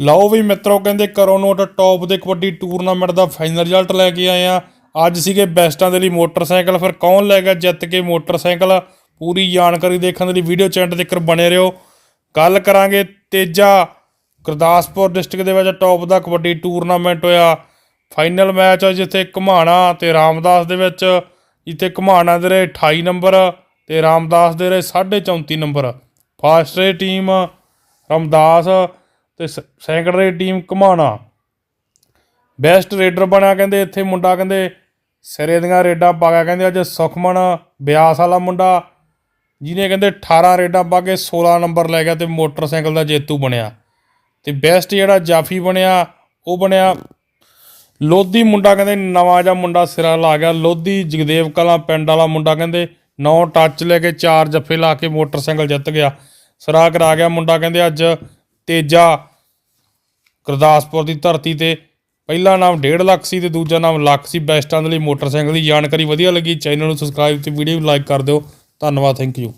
ਲਓ ਵੀ ਮਿੱਤਰੋ, ਕਹਿੰਦੇ ਕਰੋ ਨੋਟ ਟੌਪ ਦੇ ਕਬੱਡੀ ਟੂਰਨਾਮੈਂਟ ਦਾ ਫਾਈਨਲ ਰਿਜ਼ਲਟ ਲੈ ਕੇ ਆਏ ਆ। ਅੱਜ ਸੀਗੇ ਬੈਸਟਾਂ ਦੇ ਲਈ ਮੋਟਰਸਾਈਕਲ। ਫਿਰ ਕੌਣ ਲੈ ਗਿਆ ਜਿੱਤ ਕੇ ਮੋਟਰਸਾਈਕਲ? ਪੂਰੀ ਜਾਣਕਾਰੀ ਦੇਖਣ ਦੇ ਲਈ ਵੀਡੀਓ ਚੈਨਲ ਤੇ ਕਰ ਬਣੇ ਰਹੋ। ਗੱਲ ਕਰਾਂਗੇ ਤੇਜਾ। ਗੁਰਦਾਸਪੁਰ ਡਿਸਟ੍ਰਿਕਟ ਦੇ ਵਿੱਚ ਟੌਪ ਦਾ ਕਬੱਡੀ ਟੂਰਨਾਮੈਂਟ ਹੋਇਆ। ਫਾਈਨਲ ਮੈਚ ਜਿੱਥੇ ਘਮਾਣਾ ਤੇ ਰਾਮਦਾਸ ਦੇ ਵਿੱਚ। ਜਿੱਥੇ ਘਮਾਣਾ ਦੇ ਰਹੇ 28 ਨੰਬਰ ਤੇ ਰਾਮਦਾਸ ਦੇ ਰਹੇ 34 ਨੰਬਰ ਫਾਸਟਰੇ ਟੀਮ ਰਾਮਦਾਸ। ਤੇ ਸੈਕੰਡ ਰੇ ਟੀਮ ਘਮਾਣਾ ਬੈਸਟ ਰੇਡਰ ਬਣਿਆ, ਕਹਿੰਦੇ ਇੱਥੇ ਮੁੰਡਾ ਕਹਿੰਦੇ ਸਿਰੇ ਦੀਆਂ ਰੇਡਾਂ ਪਾ ਗਿਆ, ਕਹਿੰਦੇ ਅੱਜ ਸੁਖਮਨ ਬਿਆਸ ਵਾਲਾ ਮੁੰਡਾ, ਜਿਹਨੇ ਕਹਿੰਦੇ 18 ਰੇਡਾਂ ਪਾ ਕੇ 16 ਨੰਬਰ ਲੈ ਗਿਆ ਤੇ ਮੋਟਰਸਾਈਕਲ ਦਾ ਜੇਤੂ ਬਣਿਆ। ਤੇ ਬੈਸਟ ਜਿਹੜਾ ਜਾਫੀ ਬਣਿਆ, ਉਹ ਬਣਿਆ ਲੋਧੀ ਮੁੰਡਾ, ਕਹਿੰਦੇ ਨਵਾਂ ਜਿਹਾ ਮੁੰਡਾ ਸਿਰਾ ਲਾ ਗਿਆ। ਲੋਧੀ ਜਗਦੇਵ ਕਲਾਂ ਪਿੰਡ ਵਾਲਾ ਮੁੰਡਾ, ਕਹਿੰਦੇ ਨੌ ਟੱਚ ਲੈ ਕੇ ਚਾਰ ਜੱਫੇ ਲਾ ਕੇ ਮੋਟਰਸਾਈਕਲ ਜਿੱਤ ਗਿਆ। ਸਿਰਾ ਕਰਾ ਗਿਆ ਮੁੰਡਾ, ਕਹਿੰਦੇ ਅੱਜ ਤੇਜਾ ਗੁਰਦਾਸਪੁਰ ਦੀ ਧਰਤੀ ਤੇ ਪਹਿਲਾ ਨਾਮ 1.5 ਲੱਖ ਸੀ ਤੇ ਦੂਜਾ ਨਾਮ ਲੱਖ ਸੀ। ਬੈਸਟਾਂ ਦੇ ਲਈ ਮੋਟਰਸਾਈਕਲ ਦੀ ਜਾਣਕਾਰੀ ਵਧੀਆ ਲੱਗੀ। ਚੈਨਲ ਨੂੰ ਸਬਸਕ੍ਰਾਈਬ ਤੇ ਵੀਡੀਓ ਨੂੰ ਲਾਈਕ ਕਰ ਦਿਓ। ਧੰਨਵਾਦ ਥੈਂਕ ਯੂ